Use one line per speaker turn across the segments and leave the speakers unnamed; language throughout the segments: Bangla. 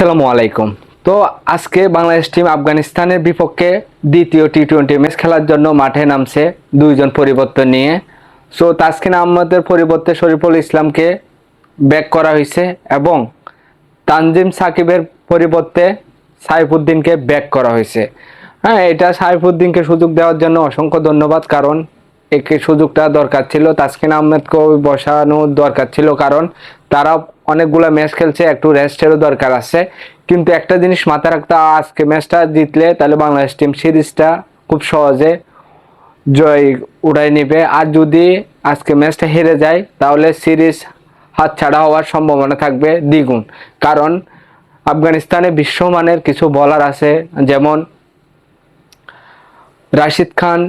আসসালামু আলাইকুম। তো আজকে বাংলাদেশ টিম আফগানিস্তানের বিপক্ষে দ্বিতীয় টি টোয়েন্টি ম্যাচ খেলার জন্য মাঠে নামছে দুইজন পরিবর্তন নিয়ে। সো তাসকিন আহমদের পরিবর্তে শরীফুল ইসলামকে ব্যাক করা হয়েছে এবং তানজিম সাকিবের পরিবর্তে সাইফুদ্দিনকে ব্যাক করা হয়েছে। হ্যাঁ এটা সাইফুদ্দিনকে সুযোগ দেওয়ার জন্য অসংখ্য ধন্যবাদ, কারণ একে সুযোগটা দরকার ছিল। তাসকিন আহমেদকেও বসানোর দরকার ছিল, কারণ তারা অনেকগুলো ম্যাচ খেলছে, একটু রেস্টেরও দরকার আছে। কিন্তু একটা জিনিস মাথায় রাখতে আজকে ম্যাচটা জিতলে তাহলে বাংলাদেশ টিম সিরিজটা খুব সহজে জয় উড়াই নেবে। আর যদি আজকে ম্যাচটা হেরে যায়, তাহলে সিরিজ হাতছাড়া হওয়ার সম্ভাবনা থাকবে দ্বিগুণ। কারণ আফগানিস্তানে বিশ্বমানের কিছু বলার আছে, যেমন রাশিদ খান,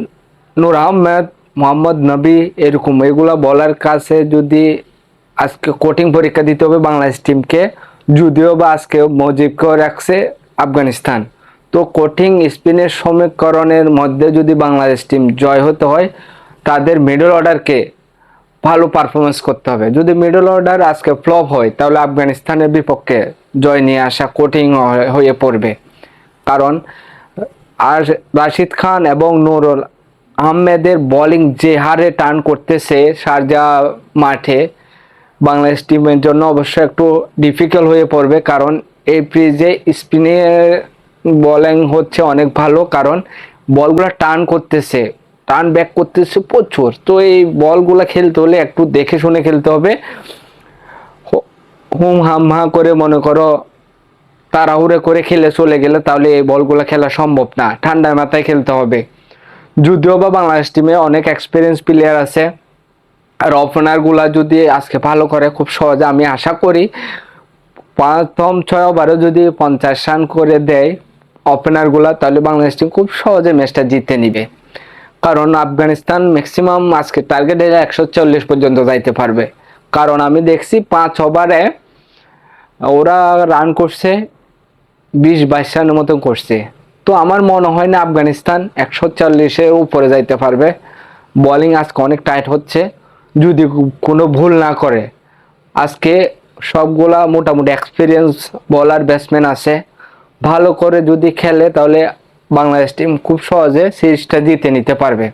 নূর আহমেদ, মোহাম্মদ নবী এরকম। এগুলো বলার কাছে যদি আজকে কোটিং পরীক্ষা দিতে হবে বাংলাদেশ টিমকে যদিও বা আজকে মজিবকেও রাখছে আফগানিস্তান। তো কোটিং স্পিনের সমীকরণের মধ্যে যদি বাংলাদেশ টিম জয় হতে হয়, তাদের মিডল অর্ডারকে ভালো পারফরমেন্স করতে হবে। যদি মিডল অর্ডার আজকে ফ্লপ হয়, তাহলে আফগানিস্তানের বিপক্ষে জয় নিয়ে আসা কঠিন হয়ে- পড়বে। কারণ, আর রাশিদ খান এবং নুরুল আহমেদের বোলিং যে হারে টার্ন করতেছে শারজা মাঠে বাংলাদেশ টিমের জন্য অবশ্যই একটু ডিফিকাল্ট হয়ে পড়বে। কারণ এই পিচে স্পিনে বলিং হচ্ছে অনেক ভালো, কারণ বলগুলো টার্ন করতেছে টার্ন ব্যাক করতেছে প্রচুর। তো এই বলগুলো খেলতে হলে একটু দেখে শুনে খেলতে হবে। হুম হাম হা করে মনে করো তাড়াহুড়ে করে খেলে চলে গেলে তাহলে এই বলগুলো খেলা সম্ভব না। ঠান্ডা মাথায় খেলতে হবে। যদিও বা বাংলাদেশ টিমে অনেক এক্সপিরিয়েন্স প্লেয়ার আছে। ওপেনারগুলা যদি আজকে ভালো করে খুব সহজে আমি আশা করি, প্রথম ছয় ওভারে যদি পঞ্চাশ রান করে দেয় ওপেনারগুলা তাহলে বাংলাদেশ টিম খুব সহজে ম্যাচটা জিতে নিবে। কারণ আফগানিস্তান ম্যাক্সিমাম আজকে টার্গেট টার্গেটে একশো চল্লিশ পর্যন্ত যাইতে পারবে। কারণ আমি দেখছি পাঁচ ওভারে ওরা রান করছে, বিশ বাইশ রানের মতন করছে। তো আমার মনে হয় না আফগানিস্তান একশো চল্লিশের উপরে যাইতে পারবে। বোলিং আজকে অনেক টাইট হচ্ছে। যদি কোনো ভুল না করে। আজকে সবগুলা মোটামুটি এক্সপিরিয়েন্স বলার ব্যাটসম্যান আছে। ভালো করে যদি খেলে তাহলে বাংলাদেশ টিম খুব সহজে সিরিজটা জিতে নিতে পারবে।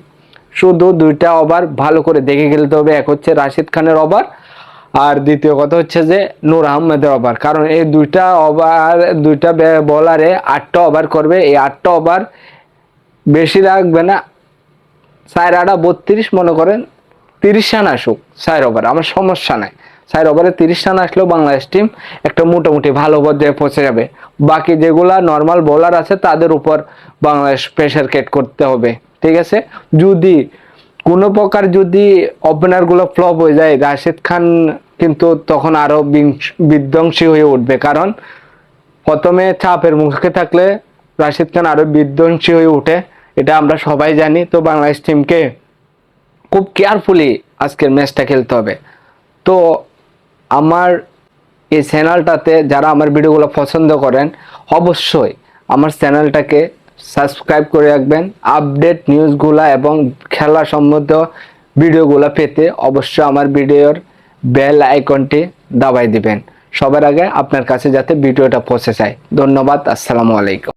শুধু দুইটা ওভার ভালো করে দেখে খেলতে হবে। এক হচ্ছে রাশিদ খানের ওভার আর দ্বিতীয় কথা হচ্ছে যে নূর আহমেদের ওভার কারণ এই দুইটা ওভার দুইটা বলারে আটটা ওভার করবে। এই আটটা ওভার বেশি রাখবে না। চার আটা বত্রিশ মনে করেন তিরিশ রান আসুক চার ওভার আমার সমস্যা নাই। চার ওভারে তিরিশ রান আসলেও বাংলাদেশ টিম একটা মোটামুটি ভালো পর্যায়ে পৌঁছে যাবে। বাকি যেগুলা নর্মাল বোলার আছে, তাদের উপর বাংলাদেশ প্রেশার কেট করতে হবে। ঠিক আছে? যদি কোনো প্রকার যদি ওপেনারগুলো ফ্লপ হয়ে যায়, রাশেদ খান কিন্তু তখন আরও বিংশ- বিধ্বংসী হয়ে উঠবে। কারণ প্রথমে চাপের মুখে থাকলে রাশিদ খান আরও বিধ্বংসী হয়ে ওঠে এটা আমরা সবাই জানি। তো বাংলাদেশ টিমকে খুব কেয়ারফুলি আজকের ম্যাচটা খেলতে হবে। তো আমার এই চ্যানেলটাতে যারা আমার ভিডিওগুলো পছন্দ করেন, অবশ্যই আমার চ্যানেলটাকে সাবস্ক্রাইব করে রাখবেন। আপডেট নিউজগুলা এবং খেলা সম্বন্ধ ভিডিওগুলো পেতে অবশ্যই আমার ভিডিওর বেল আইকনটি দাবাই দিবেন। সবার আগে আপনার কাছে যাতে ভিডিওটা পৌঁছে যায়। ধন্যবাদ, আসসালামু আলাইকুম।